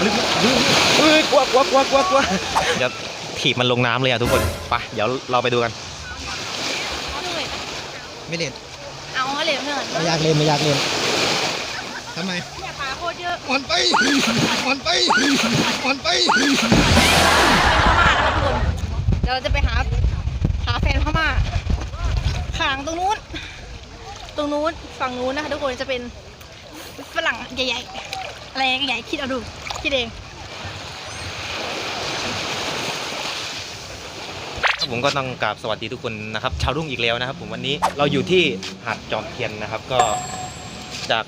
เฮ้ยกลัวกลัวกลัวกลัวกลัวเดี๋ยวถีบมันลงน้ำเลยอะทุกคนไปเดี๋ยวเราไปดูกัน ไม่เล่นเอาเหลวเนินไม่อยากเล่นไม่อยากเล่นทำไมเนี่ยปลาโคตรเยอะอ่อนไปอ่อนไปอ่อนไปเป็นพม่านะคะทุกคนเดี๋ยวเราจะไปหาหาแฟนพม่าข้างหลังตรงนู้น ตรงนู้นฝั่งนู้นนะคะทุกคนจะเป็นฝรั่งใหญ่ๆ อะไรใหญ่คิดเอาดู คิดเองผมก็ต้องกราบสวัสดีทุกคนนะครับ ชาวรุ่งอีกแล้วนะครับ ผมวันนี้เราอยู่ที่หาดจอมเทียนนะครับ ก็จาก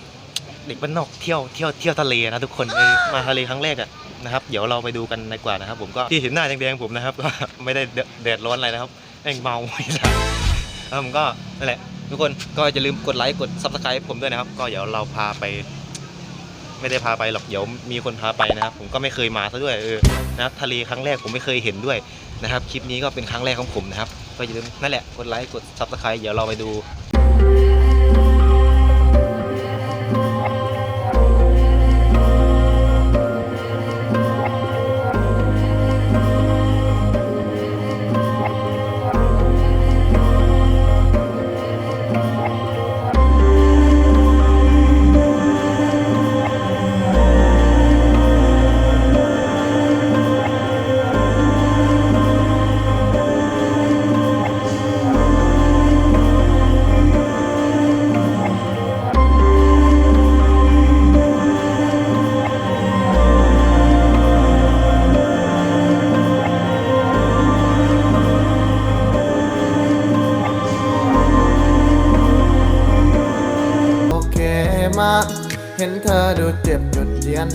เด็กบ้านนอกเที่ยวเที่ยวเที่ยวทะเลนะทุกคนเออมาทะเลครั้งแรกอะนะครับ เดี๋ยวเราไปดูกันดีกว่านะครับ ผมก็ที่เห็นหน้าแดงๆผมนะครับ ก็ไม่ได้เดือดร้อนอะไรนะครับแม่งเมาไม่ได้แล้วผมก็นั่นแหละทุกคนก็อย่าลืมกดไลค์กดซับสไครต์ผมด้วยนะครับ ก็เดี๋ยวเราพาไป ไม่ได้พาไปหรอกเดี๋ยวมีคนพาไปนะครับ ผมก็ไม่เคยมาซะด้วยเออนะครับทะเลครั้งแรกผมไม่เคยเห็นด้วยนะครับคลิปนี้ก็เป็นครั้งแรกของผมนะครับก็อย่าลืมนั่นแหละกดไลค์กดซับสไครต์เดี๋ยวเราไปดู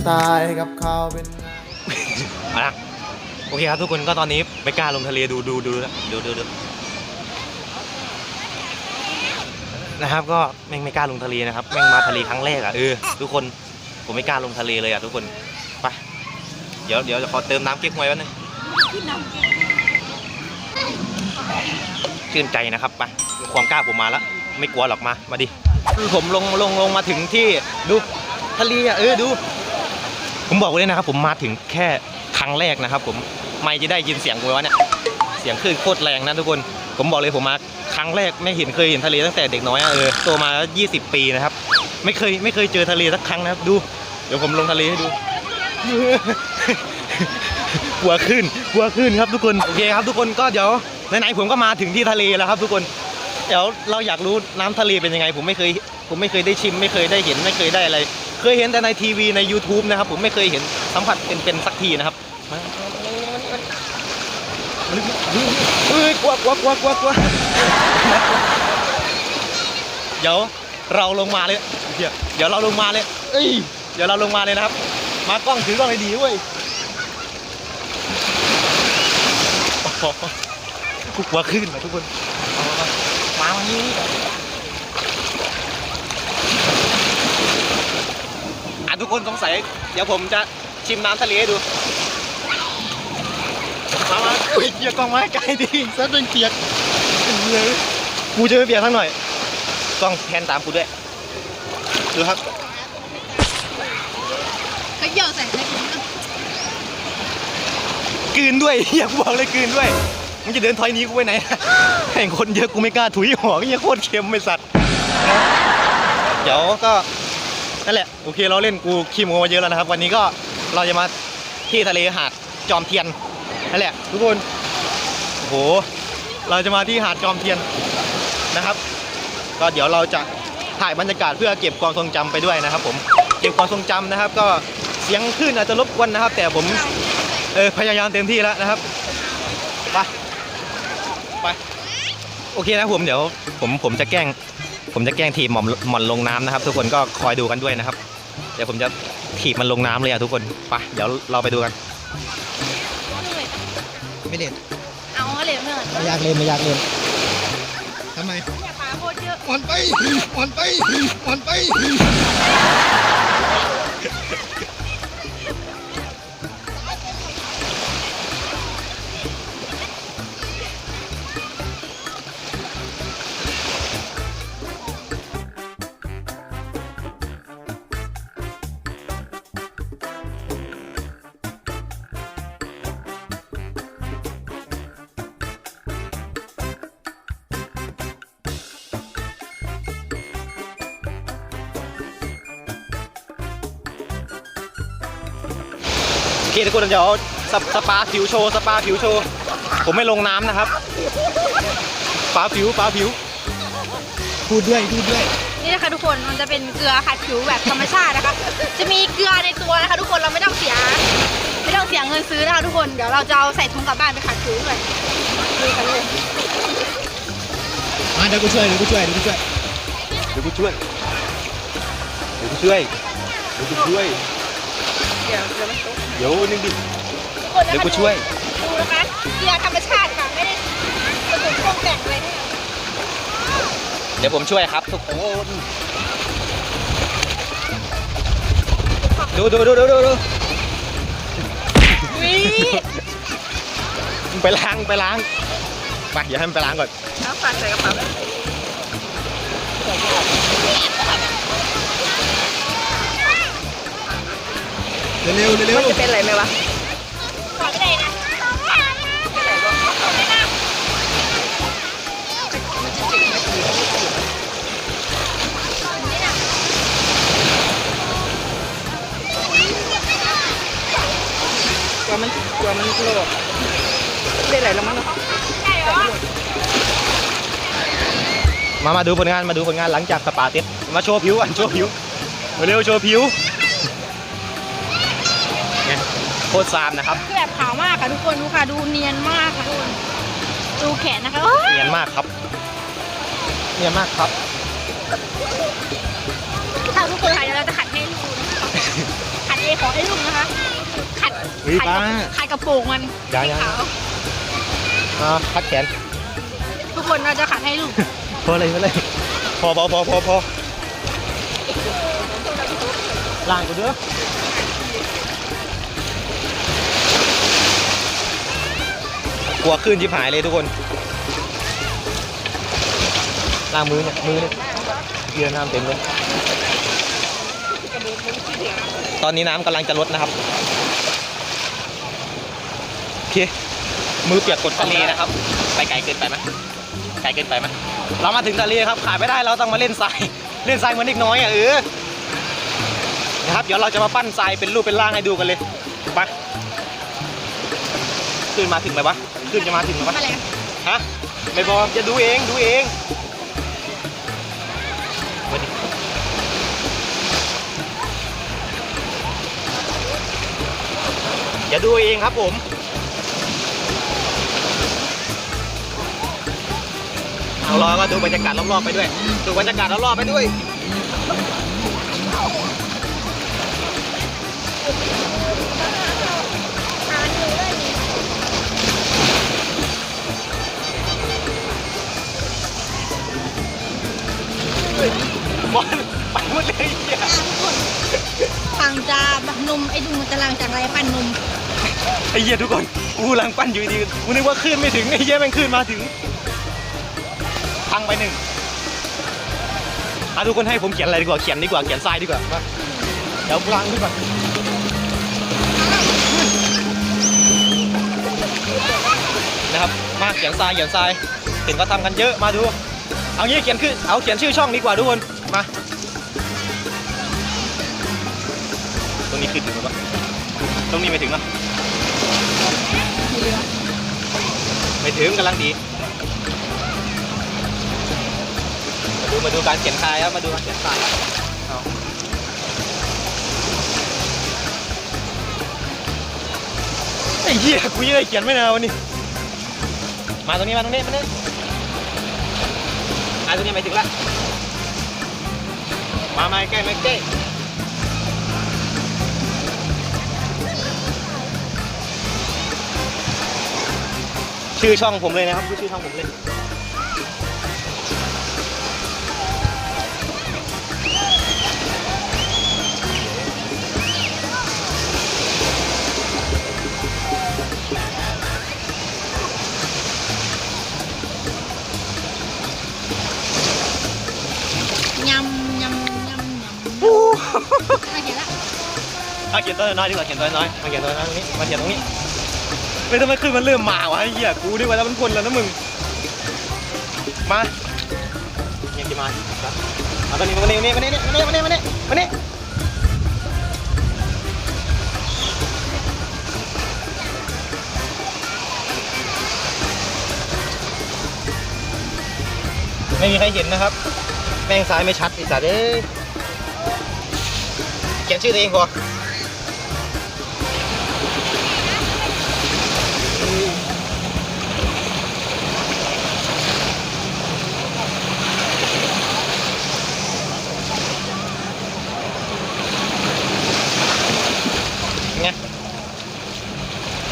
ตายกับเขาเป็นไงเอาละโอเคครับทุกคนก็ตอนนี้ไม่กล้าลงทะเลดูดูดูดูดูดูนะครับ ก็แม่งไม่กล้าลงทะเลนะครับแม่งมาทะเลครั้งแรกอะเออทุกคนผมไม่กล้าลงทะเลเลยอะทุกคนไปเดี๋ยวเดี๋ยวจะขอเติมน้ำเก๊กฮวยแป๊บนึงชื่นใจนะครับไปความกล้าผมมาแล้วไม่กลัวหรอกมามาดิคือผมลงลงลงมาถึงที่ดูทะเลอะเออดู ผมบอกเลยนะครับ ผมมาถึงแค่ครั้งแรกนะครับ ผมไม่จะได้ยินเสียงกูวะเนี่ยเสียงคลื่นโคตรแรงนะทุกคนผมบอกเลยผมมาครั้งแรกไม่เห็นเคยเห็นทะเลตั้งแต่เด็กน้อยเออโตมาแล้ว20 ปีนะครับ ไม่เคยไม่เคยเจอทะเลสักครั้งนะครับ ดู เดี๋ยวผมลงทะเลให้ดูกลัวขึ้นกลัวขึ้นครับทุกคนโอเคครับ ทุกคนก็เดี๋ยวไหนๆผมก็มาถึงที่ทะเลแล้วครับ ทุกคนเดี๋ยวเราอยากรู้น้ำทะเลเป็นยังไง ผมไม่เคย ผมไม่เคยได้ชิม ไม่เคยได้เห็นไม่เคยได้อะไร เคยเห็นแต่ในทีวีใน YouTube นะครับ ผมไม่เคยเห็นสัมผัสเป็นเป็นสักทีนะครับเฮ้ยกลัวกลัวกลัวกลัวกลัวเดี๋ยวเราลงมาเลยเดี๋ยวเราลงมาเลยเอ้ยเดี๋ยวเราลงมาเลยนะครับ มากล้องถือกล้องเลยดีเว้ยกูกลัวขึ้นนะทุกคน มามามานี่อะ ทุกคนสงสัย เดี๋ยวผมจะชิมน้ำทะเลให้ดูมามาอุ้ยเกียร์กล้องมาให้ใกล้ดิซะเป็นเกียร์เฮ้ยกูจะไม่เบียร์ทั้งหน่อยกล้องแพนตามกูด้วยดูครับก็เยอะใส่ใส่ถุงนะกลืนด้วยเฮียกูบอกเลยกลืนด้วยมึงจะเดินถอยหนี้กูไปไหนแห่งคนเยอะกูไม่กล้าถุยหัวเฮียโคตรเค็มไม่สัตว์นะเดี๋ยวก็ นั่นแหละโอเคเราเล่นกูขี้โมมาเยอะแล้วนะครับ วันนี้ก็เราจะมาที่ทะเลหาดจอมเทียนนั่นแหละ ทุกคนโอ้โหเราจะมาที่หาดจอมเทียนนะครับ ก็เดี๋ยวเราจะถ่ายบรรยากาศเพื่อเก็บความทรงจำไปด้วยนะครับ ผมเก็บความทรงจำนะครับ ก็เสียงคลื่นอาจจะรบกวนนะครับ แต่ผมเออพยายามเต็มที่แล้วนะครับไปไปโอเคนะผมเดี๋ยวผมผมจะแกล้ง ผมจะแกล้งทีมหม่อมหม่อนลงน้ำนะครับ ทุกคนก็คอยดูกันด้วยนะครับ เดี๋ยวผมจะถีบมันลงน้ำเลยอะทุกคนไปเดี๋ยวเราไปดูกัน ไม่เล่นเอาเหลวเนินไม่อยากเล่นไม่อยากเล่นทำไมเนี่ยปลาโคตรเยอะอ่อนไปอ่อนไปอ่อนไป ทุกคนเดี๋ยวสปสปาผิวโชว์สปาผิวโชว์ผมไม่ลงน้ำนะครับปาผิวปาผิวพูดด้วยพูดด้วยนี่นะคะทุกคนมันจะเป็นเกลือขัดผิวแบบธรรมชาตินะคะจะมีเกลือในตัวนะคะ ทุกคนเราไม่ต้องเสีย ไม่ต้องเสียเงินซื้อนะคะทุกคนเดี๋ยวเราจะเอาใส่ถุงกลับบ้านไปขัดผิวด้วยดูกันเลยมาเดี๋ยวกูช่วยเดี๋ยวกูช่วยเดี๋ยวกูช่วยเดี๋ยวกูช่วยเดี๋ยวกูช่วยเดี๋ยวกูช่วย เดี๋ยวนึงดิทุกคนนะคะเดี๋ยวกูช่วย ดูนะคะเกลือธรรมชาติค่ะ ไม่ได้ผสมปรุงแต่งอะไรทั้งนั้นเดี๋ยวผมช่วยครับทุกคนดูดูดูดูดูดูวิมึงไปล้างไปล้างไปอย่าให้มันไปล้างก่อนน้ำฝาดใส่กระเป๋า เร็วเร็วเร็วจะเป็นอะไรไหมวะฝาดไม่ได้นะกลัวมันกลัวมันโลกได้ไหลแล้วมั้งใช่เหรอมา มาดูผลงาน มาดูผลงานหลังจากสปาเต็ดมาโชว์ผิวก่อนโชว์ผิว เร็วโชว์ผิวเนี่ย โคตรซามนะครับคือแบบขาวมากค่ะทุกคนดูค่ะดูเนียนมากค่ะทุกคนดูแขนนะคะโอ้ยเนียนมากครับ เนียนมากครับถ้าทุกคนค่ะเดี๋ยวเราจะขัดให้ลูกนะคะขัดเองของให้ลูกนะคะขัดเฮ้ยขัดป้ากับขัดกระโปรงมันอย่าอย่า ขาวอ่าพัดแขนทุกคนเราจะขัดให้ลูกพอเลยพอเลยพอพอพอพอพอล้างกูเด้อ ลัวขึ้นชิบหายเลยทุกคนล้างมือเนี่ยมือเนี่ยเยือน้ำเต็มเลยตอนนี้น้ำกำลังจะลดนะครับโอเคมือเปียกกดทะเลนะครับ ไปไกลเกินไปไหมไกลเกินไปไหมเรามาถึงทะเลครับขายไม่ได้เราต้องมาเล่นทรายเล่นทรายเหมือนเด็กน้อยอะเออนะครับเดี๋ยวเราจะมาปั้นทรายเป็นรูปเป็นร่างให้ดูกันเลยไปขึ้นมาถึงไหมวะ ขึ้นจะมาถึงไหมวะมาเลยฮะไม่พอจะดูเองดูเองมาดิอย่าดูเองครับผมเอารอก็ดูบรรยากาศรอบๆไปด้วย ดูบรรยากาศรอบๆไปด้วย บอลไปหมดเลยเหี้ยฟังจะแบบนมไอ้ดูมันจะลังจากไรปั้นนมไอ้เหี้ยทุกคนกูกำลังปั้นอยู่ดีกูนึกว่าคลื่นไม่ถึงไอ้เหี้ยแม่งคลื่นมาถึงพังไปหนึ่งอะทุกคนให้ผมเขียนอะไรดีกว่าเขียนดีกว่าเขียนทรายดีกว่ามาเดี๋ยวกูล้างดีกว่านะครับมาเขียนทรายเขียนทรายเห็นก็ทำกันเยอะมาดู เอางี้เขียนคือเอาเขียนชื่อช่องดีกว่าทุกคน มา ตรงนี้ขึ้นถึงหรือเปล่าตรงนี้ไม่ถึงหรอไม่ถึงกำลังดี มาดูมาดูการเขียนทรายครับ มาดูการเขียนทรายครับเอาไอ้เหี้ยกูยังได้เขียนไม่นานวันนี้ มาตรงนี้มาตรงนี้มาตรงนี้ มาตรงนี้ไม่ถึงละมาไม่ใกล้มาใกล้ชื่อช่องผมเลยนะครับชื่อช่องผมเลย เขียนละมาเขียนตัวน้อยดีกว่าเขียนตัวน้อยมาเขียนตัวน้อยตรงนี้มาเขียนตรงนี้ไม่ทำไมขึ้นมันเริ่มมาวะไอ้เหี้ยกูดีกว่าแล้วมันคนแล้วนะมึงมาเงียบดีมาเอาตัวนี้มาเนี้ยมาเนี้ยมาเนี้ยมาเนี้ยมาเนี้ยมาเนี้ยไม่มีใครเห็นนะครับ แม่งซ้ายไม่ชัดอีสัตว์เอ้ย ขียนชื่อตัวเองพอไง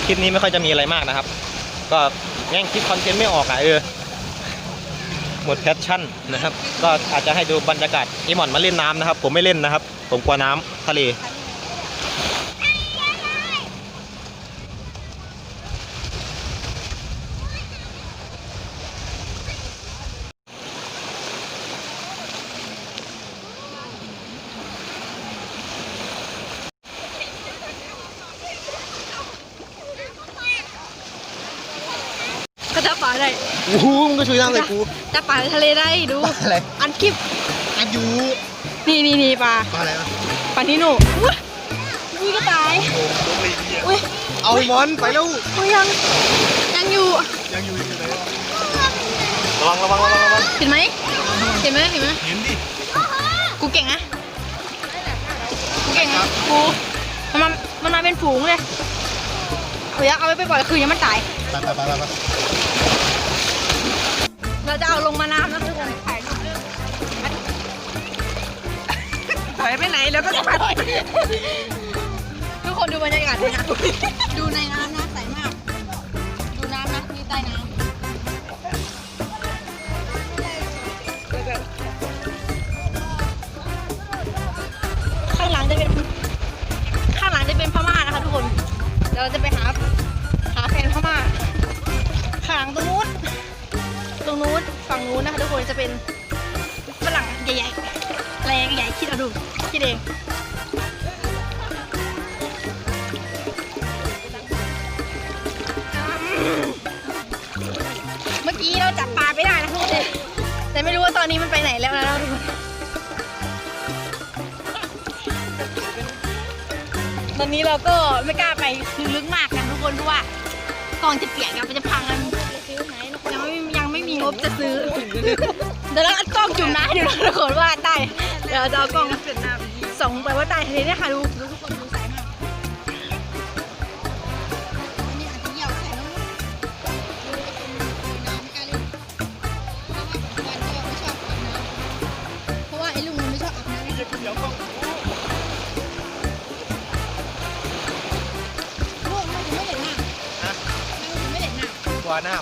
คลิปนี้ไม่ค่อยจะมีอะไรมากนะครับ ก็แง่งคิดคอนเทนต์ไม่ออกอะเออ หมดแพชชั่นนะครับ ก็อาจจะให้ดูบรรยากาศอีหมอนมาเล่นน้ำนะครับ ผมไม่เล่นนะครับ ผมกลัวน้ำทะเล ก็จับปลาได้โอ้โหมึงก็ช่วยน้ำเลยกูจับปลาในทะเลได้ดู อะไร อันคลิปอันอยู่ นี่นี่นี่ปลาปลาอะไรวะปลานิโน่อุ้ยอุ้ยก็ตายอุ้ยเอาไอ้มอนไปแล้วอุ้ยยังยังอยู่ยังอยู่ยังอยู่ไหนวะระวังระวังระวังระวังเห็นไหมเห็นไหมเห็นไหมเห็นดิกูเก่งนะกูเก่งนะกูมันมามันมาเป็นฝูงเลยเอาอย่าเอาไว้ไปปล่อยคืนยังมันตายไปไปไปไปไปเราจะเอาลงมาน้ำนะทุกคน อยไปไหนแล้วก็จะไปทุกคนดูบรรยากาศด้วยนะดูในน้ำนะใสมาก ดูน้ำนะนี่ใต้น้ำข้างหลังจะเป็นข้างหลังจะเป็นพม่านะคะทุกคนเดี๋ยวเราจะไปหาหาแฟนพม่าข้างหลังตรงนู้นตรงนู้นฝั่งนู้นนะคะทุกคนจะเป็นฝรั่งใหญ่ๆอะไรใหญ่คิดเอาดู คิดเองเมื่อกี้เราจับปลาไม่ได้นะทุกคนแต่ไม่รู้ว่าตอนนี้มันไปไหนแล้วนะทุกคนตอนนี้เราก็ไม่กล้าไปลึกมากกันทุกคนเพราะว่ากองจะเปียกกันมันจะพังกันยังไม่ยังไม่มีงบจะซื้อเดี๋ยวเราเอากล้องจุ่มน้ำให้ดูนะทุกคนว่าใต้ เดี๋ยวเราจะเอากล้องส่องไปว่าใต้ทะเลเนี่ยค่ะดูดูทุกคนดูใสมากนี่อาจจะเหยียบใส่น้ำมันน้ำไม่กล้าเล่นเพราะว่าไอ้ลุงมันไม่ชอบอาบน้ำลูกมันถึงไม่เด็ดหน้าฮะมันถึงไม่เด็ดหน้ากลัวน้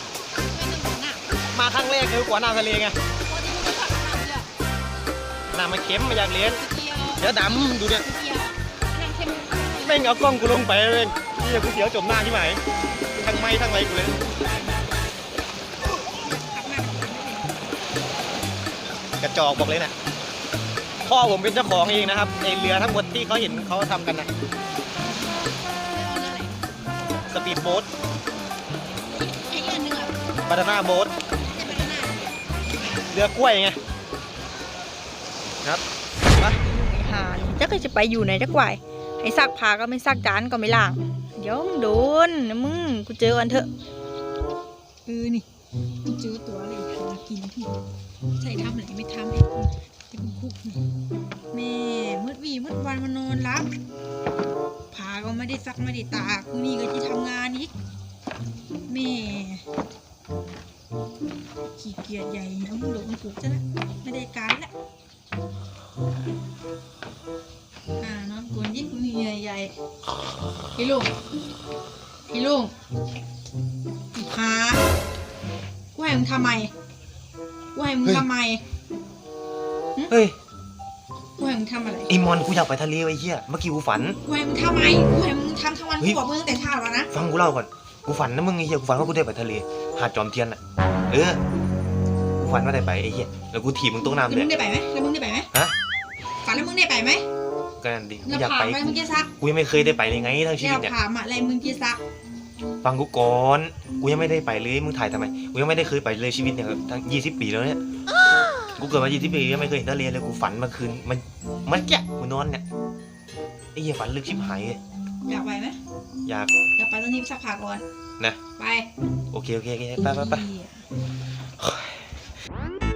ไม่ต้องเด็ดหน้าำมาครั้งแรกคือกลัวน้ำทะเลไง น้ำมันเค็มไม่อยากเลี้ยงเกียวเดี๋ยวดำดูเนี่ยเกียวนั่งเข้มแม่งเอากล้องกูลงไปเลยนี่กูเสียวจมหน้าที่ไหนทั้งไม้ทั้งอะไรกูเลยกระจอกบอกเลยนะพ่อผมเป็นเจ้าของเองนะครับไอเรือทั้งหมดที่เขาเห็นเขาทำกันนะสปีดโบ๊ทไอ้อันหนึงอะบานาน่าโบ๊ทจะเป็นหน้าเรือกล้วยไง ครับไปหาจะก็จะไปอยู่ไหนจะกวายไอ้ซักผ้าก็ไม่ซักจานก็ไม่ล้าง เดี๋ยวมึงโดนนะมึงกูเจอกันเถอะเออนี่กูเจอตัวอะไรหากินพี่ใส่ทำอะไรไม่ทำไอ้กูเป็นคุกนี่แม่มืดวีมืดวันมานอนรับผ้าก็ไม่ได้ซักไม่ได้ตากกูนี่ก็จะทำงานอีกแม่ขี้เกียจใหญ่เอามึงหลงกูจะละไม่ได้การละ อ่านอนกวนยิ่งมีใหญ่ใหญ่ๆพี่ลุงพี่ลุงอีพากูให้มึงทำไมกูให้มึงทำไมเฮ้ยกูให้มึงทำอะไรไอมอนกูอยากไปทะเลไอ้เหี้ยเมื่อกี้กูฝันกูให้มึงทำไมกูให้มึงทำทั้งวันเฮ้กูยบอกมึงตั้งแต่เช้าแล้วนะฟังกูเล่าก่อนกูฝันนะมึงไอ้เหี้ยกูฝันว่ากูได้ไปทะเลหาดจอมเทียนอะเออกู ฝันว่าได้ไปไอ้เหี้ยแล้วกูถีบมึงตกน้ำแล้วเลมึยงได้ไปไหมแล้วมึงได้ไปไหมฮะฝันแล้วมึงได้ไปไหมก็นั่นดิกูแล้วอยากผ่าไปนไปมึงจะซักกูยังไม่เคยได้ไปเลยไงทั้งชีแล้วิวตเนี่ยผ่านมาอะไรมึงจะซักฟังกูก่อนกูยังไม่ได้ไปเลยมึงถ่ายทำไมกูยังไม่ได้เคยไปเลยชีวิตเนี่ยทั้งยี่สิบปีแล้วเนี่ยกูเกิดมายี่สิบปียังไม่เคยเห็นทะเลเลยกูฝันเมื่อคืนมันมันแก่กูนอนเนี่ยไอ้เหี้ยฝันลึกชิบหายเลยอยากไปไหมอยาก อยากไปตอนนี้ซักผ้าก่อนนะ ไปโอเคโอเคโอเคไปไปไปเหี้ย Bye.